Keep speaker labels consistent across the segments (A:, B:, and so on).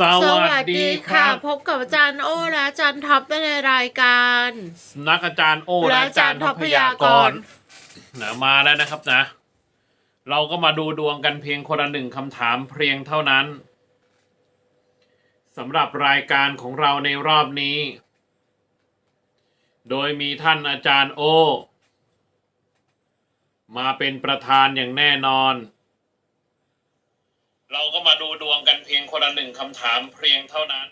A: สวัสดีครับ
B: พบกับอาจารย์โอและอาจารย์ท็อปในรายการ
A: นักอาจารย์โอ
B: และ
A: และ
B: อา
A: อา
B: จา
A: จารร
B: ย์
A: ย์
B: ท็
A: ท
B: อป
A: พ
B: พ
A: ยายา
B: กก
A: ร
B: รณ์
A: นะมาแล้วนะครับนะ เราก็มาดูดวงกันเพียงคนละหนึ่งคำถามเพียงเท่านั้นสำหรับรายการของเราในรอบนี้ โดยมีท่านอาจารย์โอ มาเป็นประธานอย่างแน่นอน เราก็มาดูดวงกันเพียงคนละหนึ่งคำถามเพียงเท่านั้น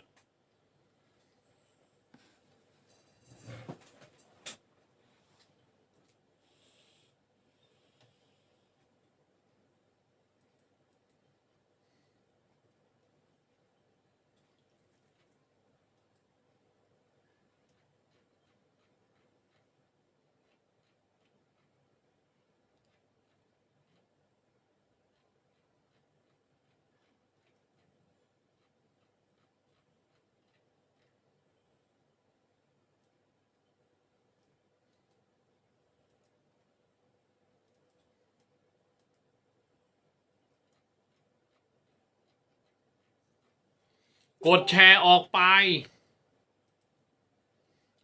A: กดแชร์ออกไป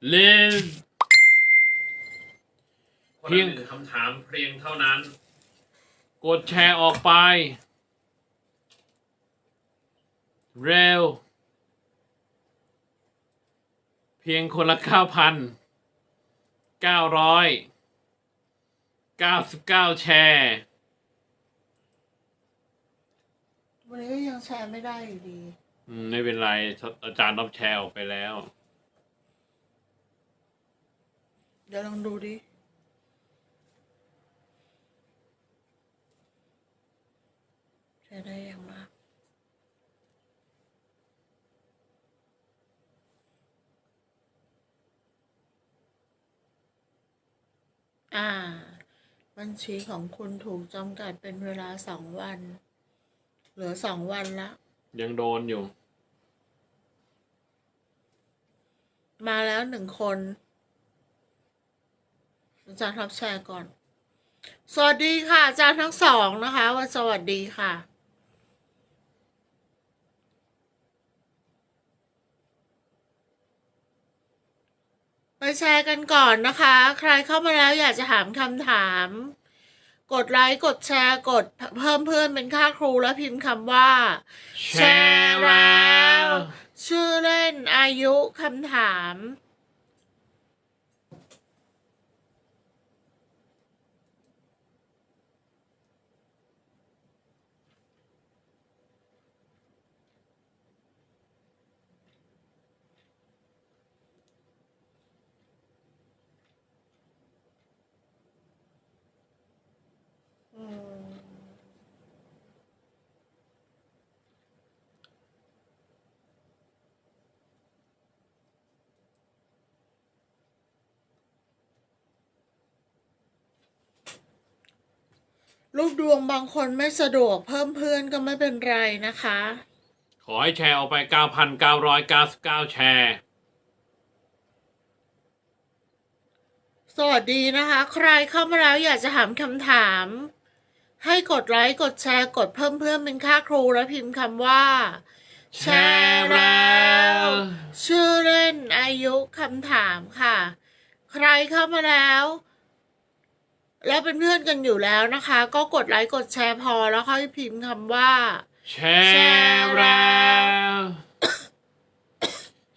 A: เลนเพียงคำถามเพียงเท่านั้น กดแชร์ออกไป เร็ว เพียงคนละเก้าพันเก้าร้อยเก้าสิบเก้าแชร์
B: วันนี้ก็ยังแชร์ไม่ได้อยู่ดี
A: อืม ไม่เป็นไรอาจารย์รับแชร์ออกไปแล้ว
B: เดี๋ยวลองดูดิแชร์ได้ยังมาอ่า บัญชีของคุณถูกจำกัดเป็นเวลาสองวัน เหลือสองวันละ
A: ยังโดนอยู่
B: มาแล้วหนึ่งคนอาจารย์รับแชร์ก่อน สวัสดีค่ะ อาจารย์ทั้งสองนะคะวันสวัสดีค่ะ ไปแชร์กันก่อนนะคะ ใครเข้ามาแล้วอยากจะถามคำถาม กดไลค์กดแชร์กดเพิ่มเพื่อนเป็นค่าครูแล้วพิมพ์คำว่า แชร์แล้ว ชื่อเล่นอายุคำถาม ลูกดวงบางคนไม่สะดวกเพิ่มเพื่อนก็ไม่เป็นไรนะคะ
A: ขอให้แชร์ออกไป 9,999 แชร์
B: สวัสดีนะคะ ใครเข้ามาแล้วอยากจะถามคำถาม ให้กดไลค์กดแชร์กดเพิ่มเพื่อนเป็นค่าครูแล้วพิมพ์คำว่า แชร์แล้ว ชื่อเล่นอายุคำถามค่ะ ใครเข้ามาแล้ว แล้วเป็นเพื่อนกันอยู่แล้วนะคะ ก็กดไลค์กดแชร์พอแล้วค่อยพิมพ์คำว่า
A: แชร์แล้ว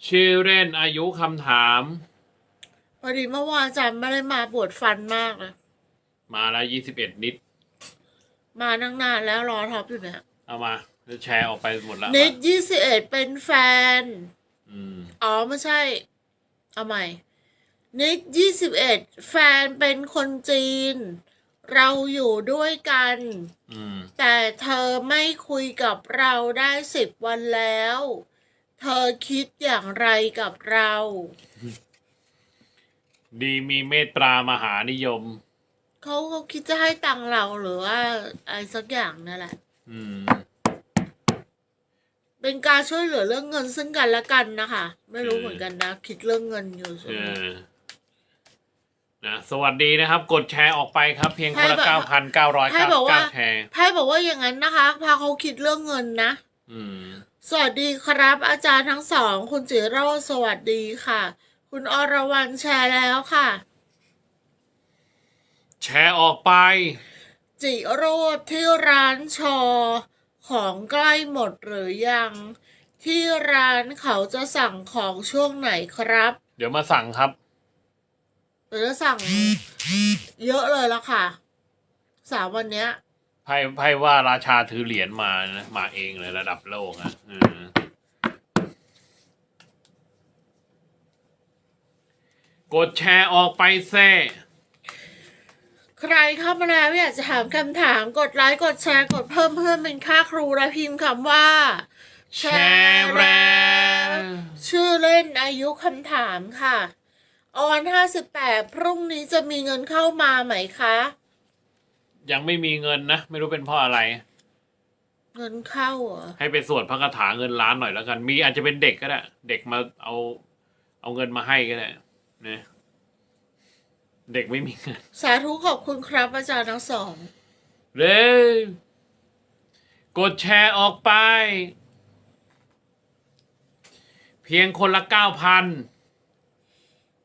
A: ชื่อเล่นอายุคำถาม
B: พอดีเมื่อวานอาจารย์ไม่ได้มาปวดฟันมากเลย
A: มาแล้ว21นิด
B: มานั่งนานแล้วรอท็อปอยู่เนี่ย
A: เอามาจะแชร์ออกไปหมดแล้ว
B: นิดยี่สิบเอ็ดเป็นแฟน
A: อืม
B: อ๋อ ไม่ใช่ เอาใหม่ นิกยี่สิบเอ็ดแฟนเป็นคนจีน เราอยู่ด้วยกัน
A: อืม
B: แต่เธอไม่คุยกับเราได้สิบวันแล้ว เธอคิดอย่างไรกับเรา
A: ดีมีเมตตามหานิยม
B: เขาเขาคิดจะให้ตังค์เราหรือว่าอะไรสักอย่างนั่นแหละ
A: อืม
B: เป็นการช่วยเหลือเรื่องเงินซึ่งกันและกันนะคะ ไม่รู้
A: อืม
B: เหมือนกันนะ คิดเรื่องเงินอยู่ใช่
A: เอ
B: ไหม
A: อ นะสวัสดีนะครับ กดแชร์ออกไปครับ เพียงคนละ
B: ให้บอกให้บอกว่า
A: 9,999แชร์
B: ไพ่บอกว่าอย่างนั้นนะคะ พาเขาคิดเรื่องเงินนะ
A: ออืม
B: สวัสดีครับ อาจารย์ทั้งสอง คุณจิโร่สวัสดีค่ะ คุณอรวรรณแชร์แล้วค่ะ
A: แชร์ออกไป
B: จิโรดที่ร้านชอ ของใกล้หมดหรือยัง ที่ร้านเขาจะสั่งของช่วงไหนครับ
A: เดี๋ยวมาสั่งครับ
B: เดี๋ยวจะสั่งเยอะเลยละค่ะ สามวันเนี้ย
A: ไพ่ไพ่ว่าราชาถือเหรียญมานะมาเองเลยระดับโลกอะอืมกดแชร์ออกไปแซ่
B: ใครเข้ามาแล้วอยากจะถามคำถามกดไลค์กดแชร์กดเพิ่มเพื่อนเป็นค่าครูและพิมพ์คำว่า
A: แชร์แรง
B: ชื่อเล่นอายุคำถามค่ะ ออนห้าสิบแปดพรุ่งนี้จะมีเงินเข้ามาไหมคะ
A: ยังไม่มีเงินนะ ไม่รู้เป็นเพราะอะไร
B: เงินเข้าเหรอ
A: ให้ไปสวดพระคาถาเงินล้านหน่อยแล้วกัน มีอาจจะเป็นเด็กก็ได้ เด็กมาเอาเอาเงินมาให้ก็ได้นะเด็กไม่มีเงิน
B: สาธุขอบคุณครับอาจารย์ทั้งสอง
A: เร็วกดแชร์ออกไป เพียงคนละเก้าพัน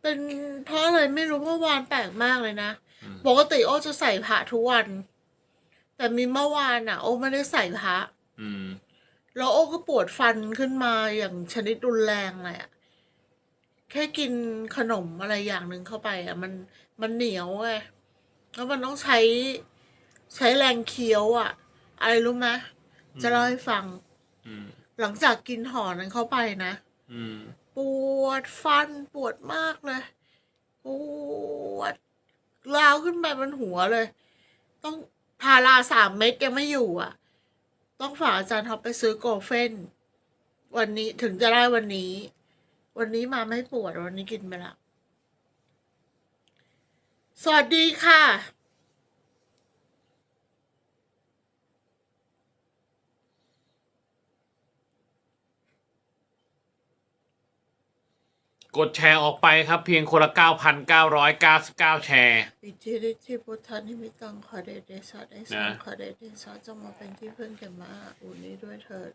B: เป็นเพราะอะไรไม่รู้เมื่อวานแปลกมากเลยนะ
A: อืม
B: ปกติโอจะใส่พระทุกวัน แต่มีเมื่อวานอะ โอไม่ได้ใส่พระ
A: อืม
B: แล้วโอก็ปวดฟันขึ้นมาอย่างชนิดรุนแรงเลยอะแค่กินขนมอะไรอย่างหนึ่งเข้าไปอะมันมันเหนียวไงแล้วมันต้องใช้ใช้แรงเคี้ยวอะอะไรรู้ไหมจะเล่าให้ฟัง
A: อืม
B: หลังจากกินห่อนั้นเข้าไปนะ
A: อืม
B: ปวดฟันปวดมากเลย ปวดลาวขึ้นไปบนหัวเลย ต้องพาราสามเม็ดยังไม่อยู่อะ ต้องฝากอาจารย์ท็อปไปซื้อโกเฟนวันนี้ถึงจะได้วันนี้ วันนี้มาไม่ปวดวันนี้กินไปละสวัสดีค่ะ
A: กดแชร์ออกไปครับเพียงคนละเก้าพันเก้าร้อยเก้าสิบเก้าแชร์
B: อิทธิฤทธิพุทธานิมิตังขอเดชเดชะได้สังขอเดชเดชะจงมาเป็นที่พึ่งแก่มาอุนี้ด้วยเถิด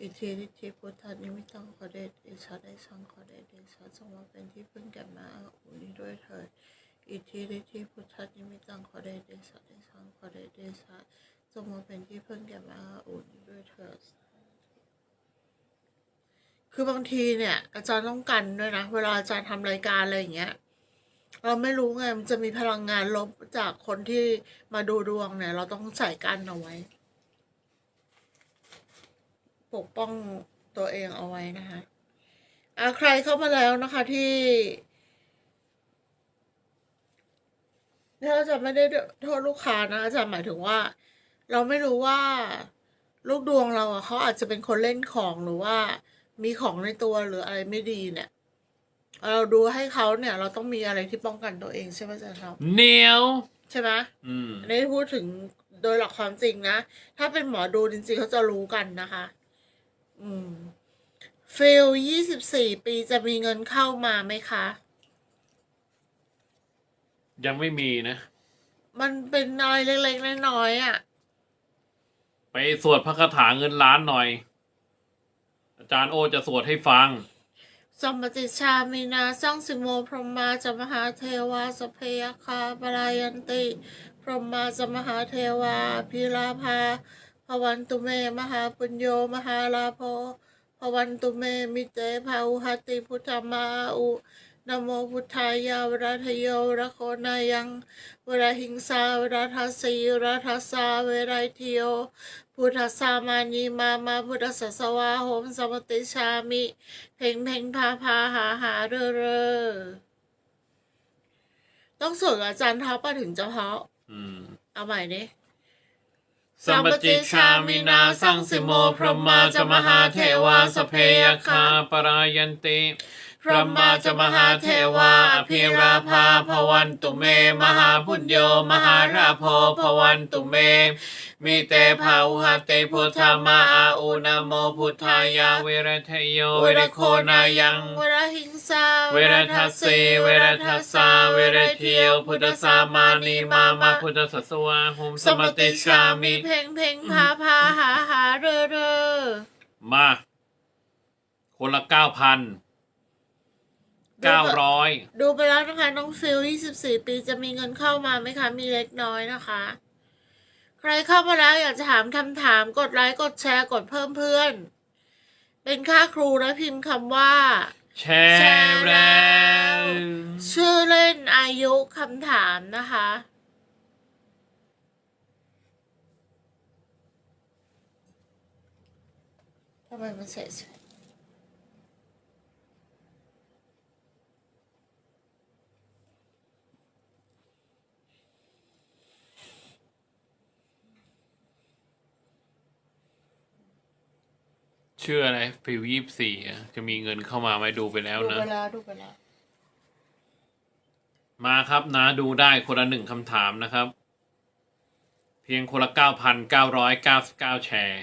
B: อิทธิฤทธิพุทธานิมิตังขอเดชเดชะได้สังขอเดชเดชะจงมาเป็นที่พึ่งแก่มาอุนี้ด้วยเถิดอิทธิฤทธิพุทธานิมิตังขอเดชเดชะได้สังขอเดชเดชะจงมาเป็นที่พึ่งแก่มาอุนี้ด้วยเถิด คือบางทีเนี่ย อาจารย์ต้องกันด้วยนะ เวลาอาจารย์ทำรายการอะไรอย่างเงี้ย เราไม่รู้ไงมันจะมีพลังงานลบจากคนที่มาดูดวงเนี่ย เราต้องใส่กันเอาไว้ ปกป้องตัวเองเอาไว้นะคะอะใครเข้ามาแล้วนะคะที่ถ้าอาจารย์ไม่ได้โทษลูกค้านะอาจารย์หมายถึงว่า เราไม่รู้ว่า ลูกดวงเราอะเขาอาจจะเป็นคนเล่นของหรือว่า มีของในตัวหรืออะไรไม่ดีเนี่ย เราดูให้เขาเนี่ย เราต้องมีอะไรที่ป้องกันตัวเองใช่ไหมอาจารย์ครับ
A: เหนียว
B: ใช่ไหม
A: อืม
B: อันนี้พูดถึงโดยหลักความจริงนะ ถ้าเป็นหมอดูจริงๆเขาจะรู้กันนะคะ อืมฟิลยี่สิบสี่ปีจะมีเงินเข้ามาไหมคะ
A: ยังไม่มีนะ
B: มันเป็นอะไรเล็กๆน้อยๆอะ
A: ไปสวดพระคาถาเงินล้านหน่อยอา จารย์โอจะสวดให้ฟัง
B: สมปติชามีนาสังสิโมพรหมาจะมหาเทวาสเพยคาปรายันติ พรหมาจะมหาเทวาพิลาภาพวันตุเม มหาปุญโยมหาลาโภพวันตุเมมิเตภาอุหติพุทธมาอุนโมพุทธายาวราทโยระโคนายังเวราหิงสาวราทัสสีวราทัสสาเวราทิโย พุทธสามานีมามาพุทธสสวาโหมสมติชามิ เพ่งเพ่งพาพาหาหาเรอเรอต้องสวดอาจารย์เท้าป้าถึงจะเพาะ
A: อืม
B: เอาใหม่ดิ
A: สัมปติชามินาสังสิโมพระมาจะมหาเทวาสเพยคาปรายันติ ระมาจะมหาเทวาอภิราภาพวันตุเม มหาพุญโยมหาราโพพวันตุเม มีเตภาอุหเตพุทธมาอาอุนโมพุทธายาเวรทโยเวรโคนายัง
B: เวรหิงสา
A: เวรทัสสีเวรทัสสาเวรเทียวพุทธสามานีมามาพุทธสัสวาหุมสมติชามิ
B: เพ่งเพ่งพาพาหาหาเรอเรอ
A: มา คนละเก้าพัน เก้าร้อย
B: ดูไปแล้วนะคะ น้องฟิล24ปีจะมีเงินเข้ามาไหมคะ มีเล็กน้อยนะคะ ใครเข้ามาแล้วอยากจะถามคำถามกดไลค์กดแชร์กดเพิ่มเพื่อน เป็นค่าครูแล้วพิมพ์คำว่า
A: แชร์แล้ว
B: ชื่อเล่นอายุคำถามนะคะ ทำไมมันเสร็ จ
A: ชื่ออะไรฟิวยี่สี่จะมีเงินเข้ามาไหมดูไปแล้ว
B: ดู
A: นะ
B: ไปแล้วดูไปแล้ว
A: มาครับนะดูได้คนละหนึ่งคำถามนะครับ เพียงคนละเก้าพันเก้าร้อยเก้าสิบเก้าแชร์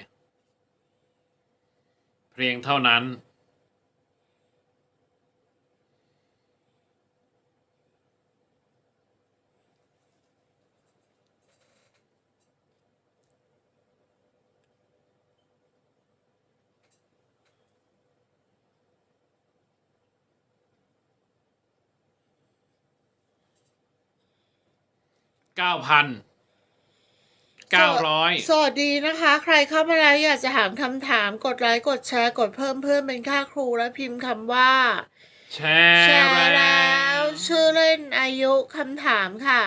A: เพียงเท่านั้น เก้าพันเก้าร้อย
B: สวัสดีนะคะ ใครเข้ามาแล้วอยากจะถามคำถามกดไลค์กดแชร์กดเพิ่มเพื่อนเป็นค่าครูแล้วพิมพ์คำว่า
A: แช
B: แช
A: ร์
B: ร์
A: แล้
B: แล้ว
A: ว
B: ชื่อเล่นอายุคำถามค่ะ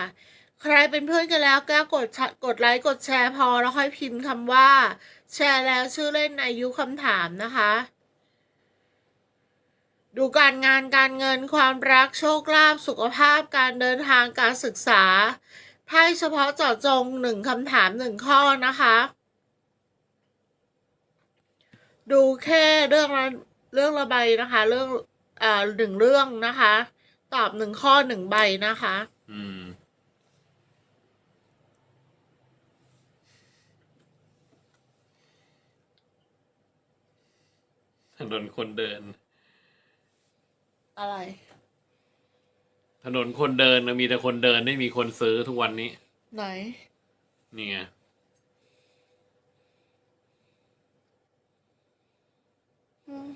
B: ใครเป็นเพื่อนกันแล้วก็กดชกดไลค์กดแชร์พอแล้วค่อยพิมพ์คำว่า แชร์แล้วชื่อเล่นอายุคำถามนะคะ ดูการงานการเงินความรักโชคลาภสุขภาพการเดินทางการศึกษา ไพ่เฉพาะเจาะจงหนึ่งคำถามหนึ่งข้อนะคะ ดูแค่เรื่องละเรื่องละใบนะคะ เรื่องอ่าหนึ่งเรื่องนะคะ ตอบหนึ่งข้อหนึ่งใบนะคะ
A: อืมถนนคนเดิน
B: อะไร
A: ถ นนคนเดินนะมีแต่คนเดินไม่มีคนซื้อทุกวันนี้
B: ไหน
A: นี่ไง
B: อืม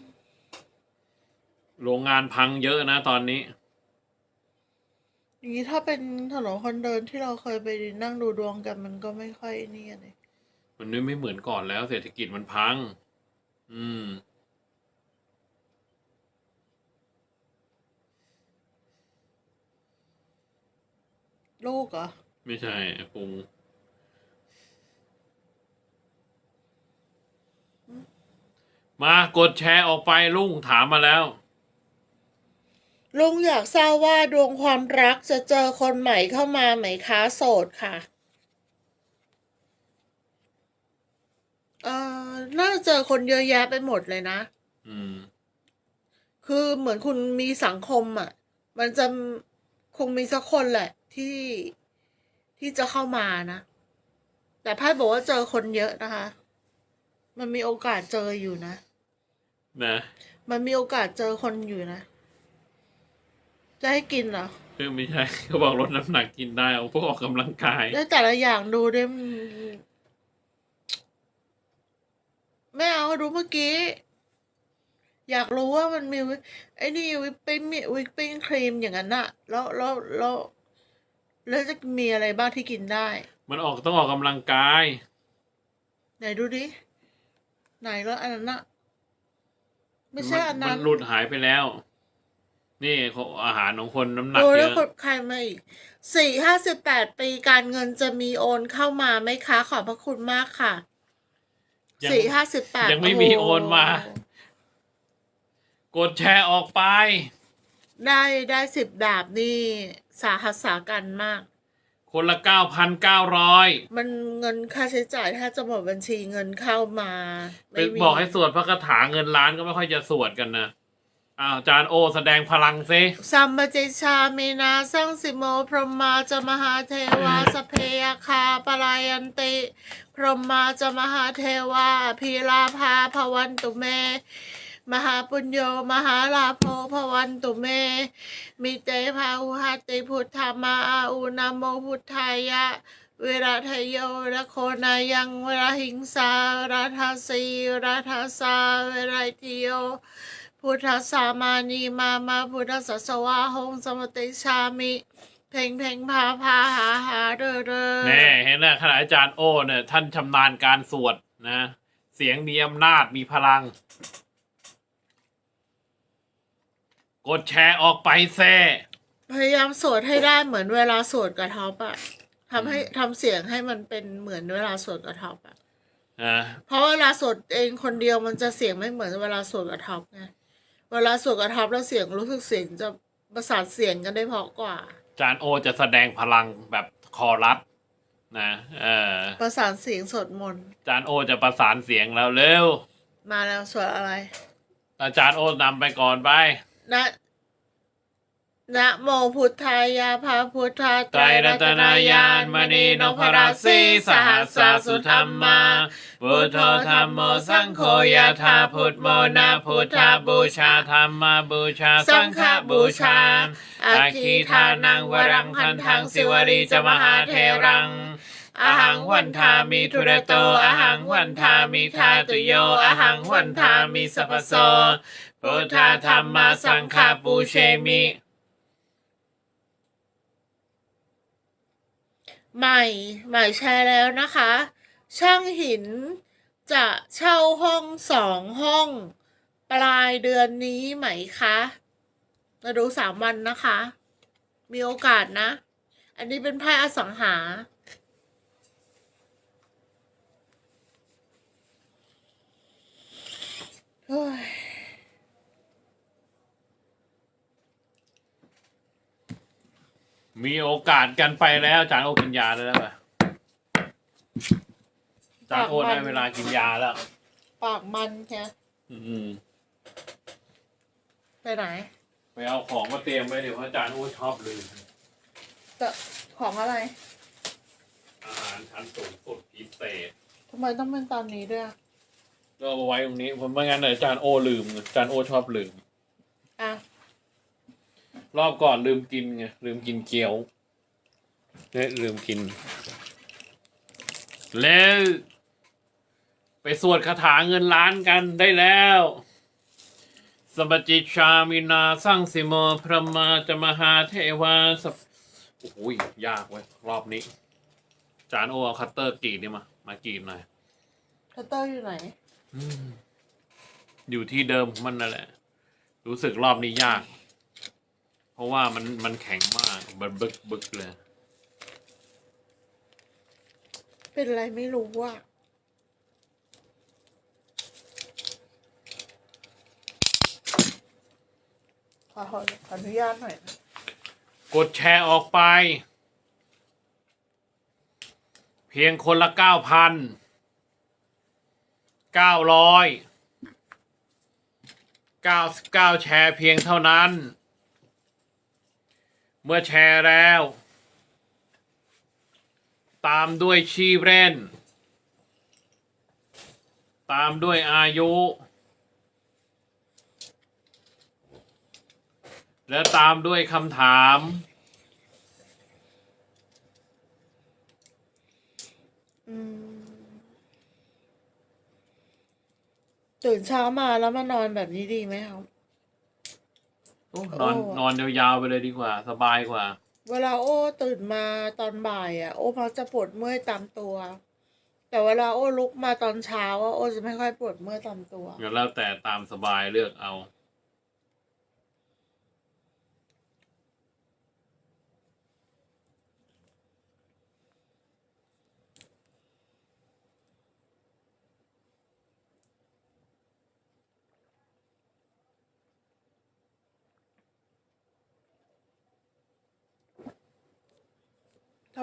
A: โรงงานพังเยอะนะตอนนี้
B: อย่างนี้ถ้าเป็นถนนคนเดินที่เราเคยไปนั่งดูดวงกันมันก็ไม่ค่อยนี่เลย
A: มันไม่ไม่เหมือนก่อนแล้ว เศรษฐกิจมันพัง อืม
B: ลูกเหรอ
A: ไม่ใช่ปุงมากดแชร์ออกไปลุงถามมาแล้ว
B: ลุงอยากทราบว่าดวงความรักจะเจอคนใหม่เข้ามาไหมคะโสดค่ะเอ่อน่าจะเจอคนเยอะแยะไปหมดเลยนะ
A: อืม
B: คือเหมือนคุณมีสังคมอะ มันจะ คงมีสักคนแหละที่ที่จะเข้ามานะ แต่ไพ่บอกว่าเจอคนเยอะนะคะ มันมีโอกาสเจออยู่นะ
A: นะ
B: มันมีโอกาสเจอคนอยู่นะ จะให้กินเหรอ
A: เออไม่ใช่เขาบอกลดน้ำหนักกินได้เอาพวกออกกำลังกาย
B: แล้วแต่ละอย่างดูด้วยมันไม่เอาดูเมื่อกี้ อยากรู้ว่ามันมีวิไอ้นี่วิปปิ้งวิปปิ้งครีมอย่างนั้นอะแล้วแล้วแล้วแล้วจะมีอะไรบ้างที่กินได้
A: มันออกต้องออกกำลังกาย
B: ไหนดูดิ ไหนแล้วอันนั้นอะไม่ใช่อัน
A: มั
B: นั้น
A: หลุดหายไปแล้ว นี่เขาอาหารของคนน้ำหนัก
B: โอ้
A: เย
B: แล้ว
A: อะ
B: คนใครมาอีกสี่ห้าสิบแปดปีการเงินจะมีโอนเข้ามาไหมคะ ขอบพระคุณมากค่ะ
A: ยัง
B: สี่ห้าสิบแปด
A: ยังไม่มีโอนมา กดแชร์ออกไป
B: ได้ได้สิบดาบนี่สาหัสสากันมาก
A: คนละเก้าพันเก้าร้อย
B: มันเงินค่าใช้จ่ายถ้าจะหมดบัญชีเงินเข้ามา
A: ไป
B: ไม่มี
A: บอกให้สวดพระคาถาเงินล้านก็ไม่ค่อยจะสวดกันนะอ้าวอาจารย์โอแสดงพลังซิ
B: สัมปเจชาเมนาสังสิโม พรหมาจะมหาเทวาสพเพยคาปลายันติ พรหมาจะมหาเทวาพีลาภาภวันตุเม มหาปุญโย มหาลาโภภวันตุเม มิเตภาอุหติพุทธามาอาอุนาโมพุทธายะ เวเวลาทยโยเวลาโคนายังเวลาหิงสาเวลาทาสีเวลาทาสาเวลาทิโยพุทธสามานีมามาพุทธสัสวาหงสมติชามิเพ่งเพ่งพาพาหาหาเด้อเด้อ
A: แน่เห็นนะขณะอาจารย์โอ้เนี่ยท่านชำนาญการสวดนะ เสียงมีอำนาจมีพลัง กดแชร์ออกไปแซ่
B: พยายามสวดให้ได้เหมือนเวลาสวดกระท็อปอะทำให้ทำเสียงให้มันเป็นเหมือนเวลาสวดกระท็อปอะ
A: นะ
B: เพราะเวลาสวดเองคนเดียวมันจะเสียงไม่เหมือนเวลาสวดกระท็อปไงเวลาสวดกระท็อปแล้วเสียงรู้สึกเสียงจะประสานเสียงกันได้เพราะกว่า
A: อาจารย์โอจะแสดงพลังแบบคอรัสนะเออ
B: ประสานเสียงสวดมนต์
A: อาจารย์โอจะประสานเสียงแล้วเร็ว
B: มาแล้วสวดอะไร
A: อาจารย์โอนำไปก่อนไป
B: นะนะโมพุทธายาพาพุทธา
A: ไตรรัตนายานมณีนพราศีสหัสสสุธรรมาพุทโธธรรมโมสังโฆยาธาพุทโมนาพุทธาบูชาธรรมาบูชาสังฆบูชาอาคีทานังวรังคันทังสิวรีจมหาเทรัง อาหังวันทามิทุระโตอาหังวันทามิทาตุโยอาหังวันทามิสัพพโสพุทธาธรรมาสังฆาปูเชมิ
B: ใหม่ ใหม่แชร์แล้วนะคะ ช่างหินจะเช่าห้องสองห้อง ปลายเดือนนี้ไหมคะมาดูสามวันนะคะ มีโอกาสนะ อันนี้เป็นไพ่อสังหา เฮ้ย
A: มีโอกาสกันไปแล้วอาจารย์โอกินยาแล้วป่ะอาจารย์โอได้เวลากินยาแล้ว
B: ปากมันแค่
A: อืม
B: ไปไหน
A: ไปเอาของมาเตรียมไว้เดี๋ยวเพราะอาจารย์โอชอบลืม
B: จะของอะไร
A: อาหารชั้นสูงสุดพิเศษ
B: ทำไมต้องเป็นตอนนี้ด้วย อะ
A: ก็เอาไว้ตรงนี้ผมไม่งั้นเดี๋ยวอาจารย์โอลืมอาจารย์โอชอบลืม
B: อะ
A: รอบก่อนลืมกินไงลืมกินเกี๊ยวเนี่ยลืมกิน แล้วไปสวดคาถาเงินล้านกันได้แล้วสมปจิชามินาสร้างสิโมพระมาจะมหาเทวาสพโอ้โหยากเว้ยรอบนี้อาจารย์โอเอาคัตเตอร์กรีดนี่มา มากรีดหน่อย
B: คัตเตอร์อยู่ไหน
A: อืมอยู่ที่เดิมของมันนั่นแหละ รู้สึกรอบนี้ยาก เพราะว่ามันมันแข็งมากมันบึกบึกเลย
B: เป็นอะไรไม่รู้อะขอขอขออนุญาตหน่อยนะ
A: กดแชร์ออกไป เพียงคนละเก้าพัน เก้าร้อยเก้าสิบเก้าแชร์เพียงเท่านั้น เมื่อแชร์แล้ว ตามด้วยชีพเล่น ตามด้วยอายุ และตามด้วยคำถา
B: ม ตื่นเช้ามาแล้วมานอนแบบนี้ดีไหมครับ
A: โอ้นอน
B: โอ้
A: นอนยาวๆไปเลยดีกว่า สบายกว่า
B: เวลาโอ้ตื่นมาตอนบ่ายอะ โอ้พักจะปวดเมื่อยตามตัว แต่เวลาโอ้ลุกมาตอนเช้าอะโอ้จะไม่ค่อยปวดเมื่อยตามตัว
A: ก็แล้วแต่ตามสบายเลือกเอา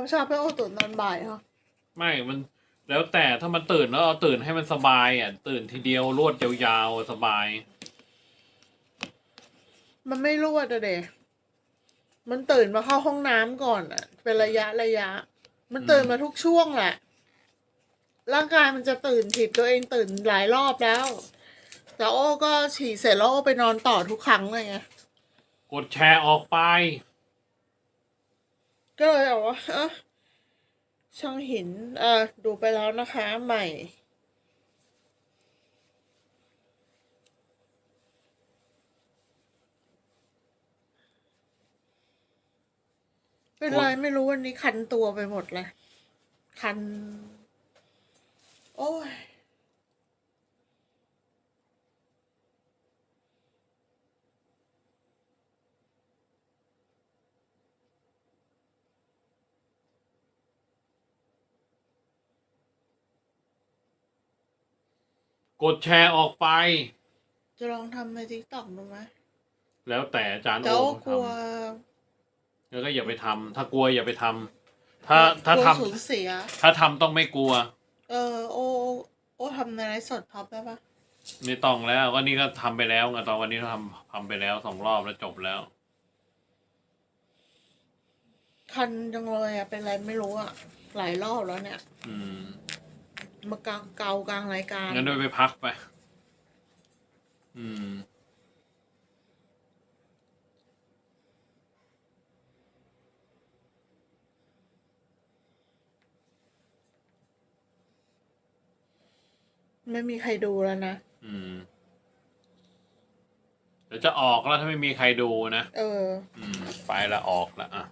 B: ทำเช้าไปโอ้ตื่นตอนบ่ายเหรอ
A: ไม่มันแล้วแต่ถ้ามันตื่นแล้วเอาตื่นให้มันสบายอะ ตื่นทีเดียวรวดยาวๆสบาย
B: มันไม่รวดอะเดมันตื่นมาเข้าห้องน้ำก่อนอะเป็นระยะระยะ มันตื่นมาทุกช่วงแหละ ร่างกายมันจะตื่นผิดตัวเองตื่นหลายรอบแล้ว แต่โอ้ก็ฉี่เสร็จแล้วโอ้ไปนอนต่อทุกครั้งเลยไง
A: กดแชร์ออกไป
B: ก็เลยบอกว่าเออช่างหินเออดูไปแล้วนะคะใหม่เป็นไรไม่รู้วันนี้คันตัวไปหมดเลย คัน โอ้ย
A: กดแชร์ออกไป
B: จะลองทำในทิกตอกดูไหม
A: แล้วแต่อาจารย์
B: แต่
A: โอ้
B: ว่ากลัว
A: ทำแล้วก็อย่าไปทำถ้ากลัวอย่าไปทำถ้าถ้าก
B: ลัว
A: ทำ
B: สูญเสีย
A: ถ้าทำต้องไม่กลัว
B: เออโอโอทำในไลฟ์สดพับได้ปะ
A: ไม่ต้องแล้วก็นี่ก็ทำไปแล้วไงตอนวันนี้เราทำทำไปแล้วสองรอบแล้วจบแล้ว
B: คันจังเลยอะเป็นไรไม่รู้อะหลายรอบแล้วเนี่ย
A: อืม
B: มาเกาเกากลางรายการ
A: งั้นด้วยไปพักไป อืม
B: ไม่มีใครดูแล้วนะ
A: อืม เดี๋ยวจะออกแล้วถ้าไม่มีใครดูนะ
B: เออ
A: อืม ไปละออกละอะ